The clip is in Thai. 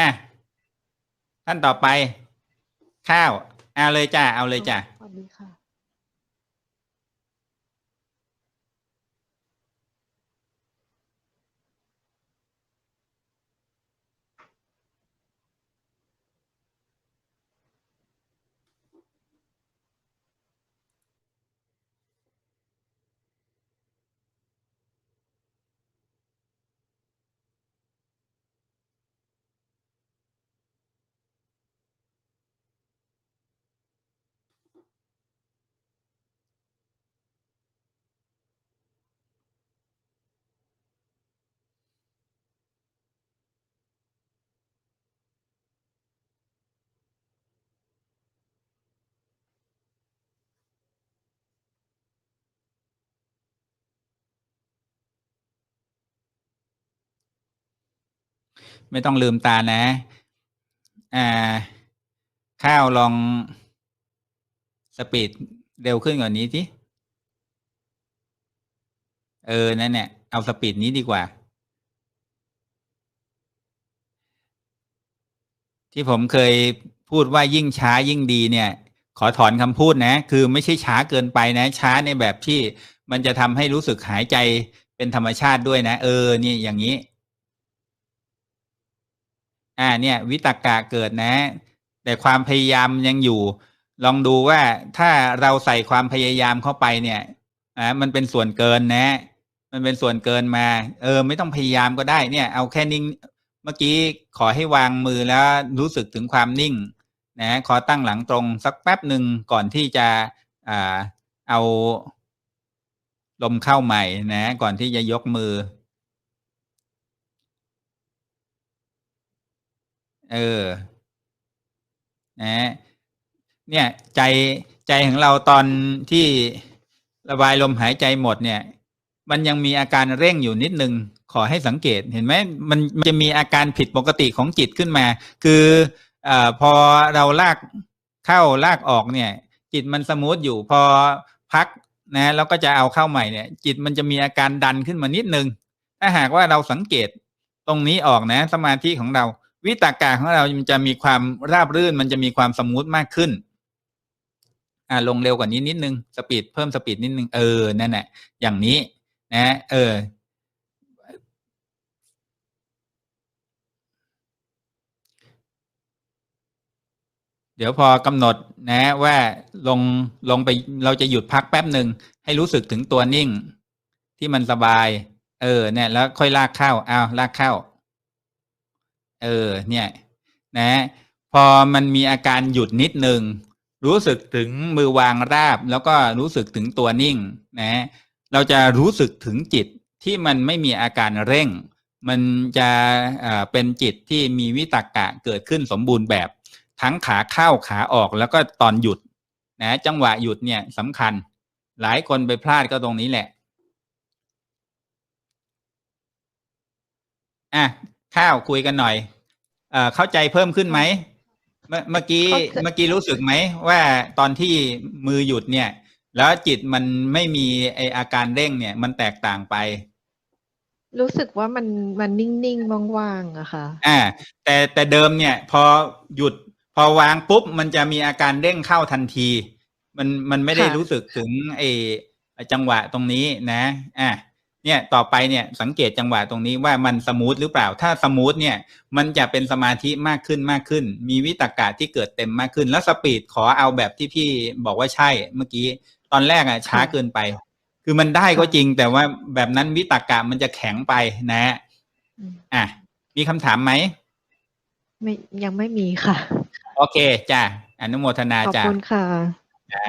อะท่านต่อไป ข้าว เอาเลยจ้าเอาเลยจ้าสวัสดีค่ะ ไม่ต้องลืมตานะ อ่า ข้าวลองสปีดเร็วขึ้นกว่านี้สิเออ นั่นเนี่ยเอาสปีดนี้ดีกว่า ที่ผมเคยพูดว่ายิ่งช้ายิ่งดีเนี่ย ขอถอนคำพูดนะ คือไม่ใช่ช้าเกินไปนะ ช้าในแบบที่มันจะทำให้รู้สึกหายใจเป็นธรรมชาติด้วยนะ เออ นี่อย่างนี้ อ่าเนี่ยวิตกกะเกิดนะ แต่ความพยายามยังอยู่ ลองดูว่าถ้าเราใส่ความพยายามเข้าไปเนี่ยอ่ามันเป็นส่วนเกินนะ มันเป็นส่วนเกินมา เออ ไม่ต้องพยายามก็ได้เนี่ย เอาแค่นิ่งเมื่อกี้ขอให้วางมือแล้วรู้สึกถึงความนิ่งนะขอตั้งหลังตรงสักแป๊บหนึ่งก่อนที่จะอ่าเอาลมเข้าใหม่นะ ก่อนที่จะยกมือ เออนะเนี่ยใจใจของเราตอนที่ระบายลมหายใจหมดเนี่ย มันยังมีอาการเร่งอยู่นิดนึง ขอให้สังเกตเห็นไหมมันจะมีอาการผิดปกติของจิตขึ้นมา คืออ่าพอเราลากเข้าลากออกเนี่ย จิตมันสมูทอยู่พอพักนะแล้วก็จะเอาเข้าใหม่เนี่ย จิตมันจะมีอาการดันขึ้นมานิดนึง ถ้าหากว่าเราสังเกตตรงนี้ออกนะ สมาธิของเรา วิตากาของเรามันจะมีความราบรื่น มันจะมีความสมูทมากขึ้น อ่าลงเร็วกว่านี้นิดนึงสปีดเพิ่มสปีดนิดนึงเออนั่นแหละอย่างนี้ นะ เออ เดี๋ยวพอกำหนดนะ ว่าลงลงไปเราจะหยุดพักแป๊บหนึ่งให้รู้สึกถึงตัวนิ่ง ที่มันสบาย เออเนี่ยแล้วค่อยลากเข้าอ้าวลากเข้า เออเนี่ยนะ พอมันมีอาการหยุดนิดนึง รู้สึกถึงมือวางราบ แล้วก็รู้สึกถึงตัวนิ่งนะ เราจะรู้สึกถึงจิตที่มันไม่มีอาการเร่ง มันจะอ่าเป็นจิตที่มีวิตกกะเกิดขึ้นสมบูรณ์แบบ ทั้งขาเข้าขาออกแล้วก็ตอนหยุดนะจังหวะหยุดเนี่ยสำคัญ หลายคนไปพลาดก็ตรงนี้แหละอะ ข้าวคุยกันหน่อยเอ่อเข้าใจเพิ่มขึ้นไหมเมื่อเมื่อกี้เข้าใจเมื่อกี้รู้สึกไหมว่าตอนที่มือหยุดเนี่ย แล้วจิตมันไม่มีไออาการเร่งเนี่ย มันแตกต่างไป รู้สึกว่ามันมันนิ่งๆว่างๆอะค่ะอ่า แต่แต่เดิมเนี่ย พอหยุด พอวางปุ๊บมันจะมีอาการเร่งเข้าทันที มันมันไม่ได้ค่ะรู้สึกถึงไอจังหวะตรงนี้นะ อะ เนี่ยต่อไปเนี่ยสังเกตจังหวะตรงนี้ว่ามันสมูทหรือเปล่า ถ้าสมูทเนี่ยมันจะเป็นสมาธิมากขึ้นมากขึ้น มีวิตกะที่เกิดเต็มมากขึ้น แล้วสปีดขอเอาแบบที่พี่บอกว่าใช่เมื่อกี้ ตอนแรกอะช้าเกินไป คือมันได้ก็จริงแต่ว่าแบบนั้นวิตกะมันจะแข็งไปนะอืมอะมีคำถามไหมไม่ยังไม่มีค่ะ โอเคจ้าอนุโมทนาขอบจ้าคุณค่ะจ้า